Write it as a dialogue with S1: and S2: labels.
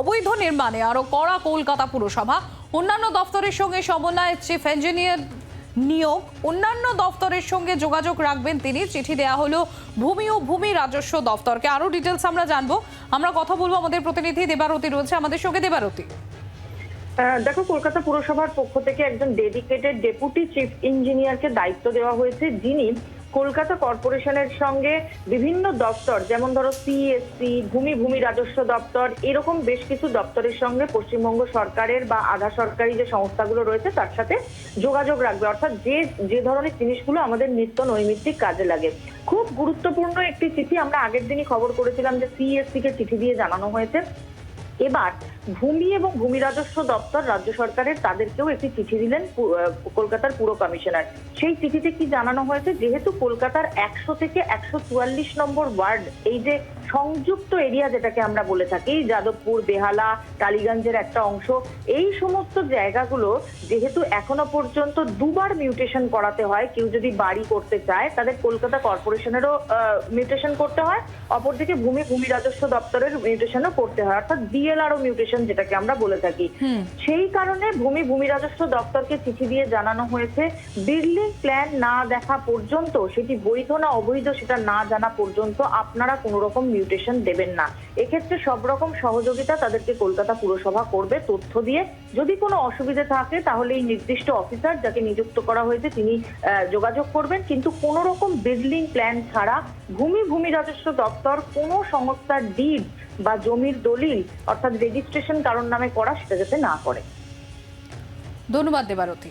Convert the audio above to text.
S1: অবৈধ নির্মাণে আরও কড়া কলকাতা পুরসভা। অন্যান্য দপ্তরের সঙ্গে সমন্বয়ে চিফ ইঞ্জিনিয়ার নিয়োগ। অন্যান্য দপ্তরের সঙ্গে যোগাযোগ রাখবেন তিনি। চিঠি দেওয়া হলো ভূমি ও ভূমি রাজস্ব দপ্তরকে আরও ডিটেলস আমরা জানব। আমরা কথা বলব আমাদের প্রতিনিধি দেবারতী রয়েছে, আমাদের সঙ্গে দেবারতী।
S2: দেখো, কলকাতা পুরসভার পক্ষ থেকে একজন ডেডিকেটেড ডেপুটি চিফ ইঞ্জিনিয়ারকে দায়িত্ব দেওয়া হয়েছে। যিনি কলকাতা কর্পোরেশনের সঙ্গে বিভিন্ন দপ্তর, যেমন ধরো সিএসসি ভূমি ভূমি রাজস্ব দপ্তর, এরকম বেশ কিছু দপ্তরের সঙ্গে পশ্চিমবঙ্গ সরকারের বা আধা সরকারি যে সংস্থাগুলো রয়েছে, তার সাথে যোগাযোগ রাখবে। অর্থাৎ যে যে ধরনের জিনিসগুলো আমাদের নিত্য নৈমিত্তিক কাজে লাগে। খুব গুরুত্বপূর্ণ একটি চিঠি, আমরা আগের দিনই খবর করেছিলাম যে সিএসসি কে চিঠি দিয়ে জানানো হয়েছে। এবার ভূমি এবং ভূমি রাজস্ব দপ্তর রাজ্য সরকারের তাদেরকেও একটি চিঠি দিলেন কলকাতার পুর কমিশনার। সেই চিঠিতে কি জানানো হয়েছে? যেহেতু কলকাতার একশো থেকে একশো চুয়াল্লিশ নম্বর ওয়ার্ড, এই যে সংযুক্ত এরিয়া যেটাকে আমরা বলে থাকি যাদবপুর বেহালা টালিগঞ্জের একটা অংশ এই সমস্ত জায়গাগুলো যেহেতু এখনও পর্যন্ত দুবার মিউটেশন করাতে হয় কেউ যদি বাড়ি করতে চায় তাদের কলকাতা কর্পোরেশনেরও মিউটেশন করতে হয় অপরদিকে ভূমি ভূমি রাজস্ব দপ্তরের মিউটেশনও করতে হয় অর্থাৎ বিএলআরও মিউটেশন যেটাকে আমরা বলে থাকি। সেই কারণে ভূমি ভূমি রাজস্ব দপ্তরকে চিঠি দিয়ে জানানো হয়েছে বিল্ডিং প্ল্যান না দেখা পর্যন্ত সেটি বৈধ না অবৈধ সেটা না জানা পর্যন্ত আপনারা কোনো রকম মিউটেশন দেবেন না। এক্ষেত্রে সব রকম সহযোগিতা তাদেরকে কলকাতা পুরসভা করবে, তথ্য দিয়ে। যদি কোনো অসুবিধা থাকে, তাহলে এই নির্দিষ্ট অফিসার যাকে নিযুক্ত করা হয়েছে, তিনি যোগাযোগ করবেন। কিন্তু কোনো রকম বিল্ডিং প্ল্যান ছাড়া ভূমি ভূমি রাজস্ব দপ্তর কোনো সংস্থার ডিড বা জমির দলিল, অর্থাৎ রেজিস্ট্রেশন কারোর নামে করা, সেটা যাতে না করে।
S1: ধন্যবাদ দেবারতী।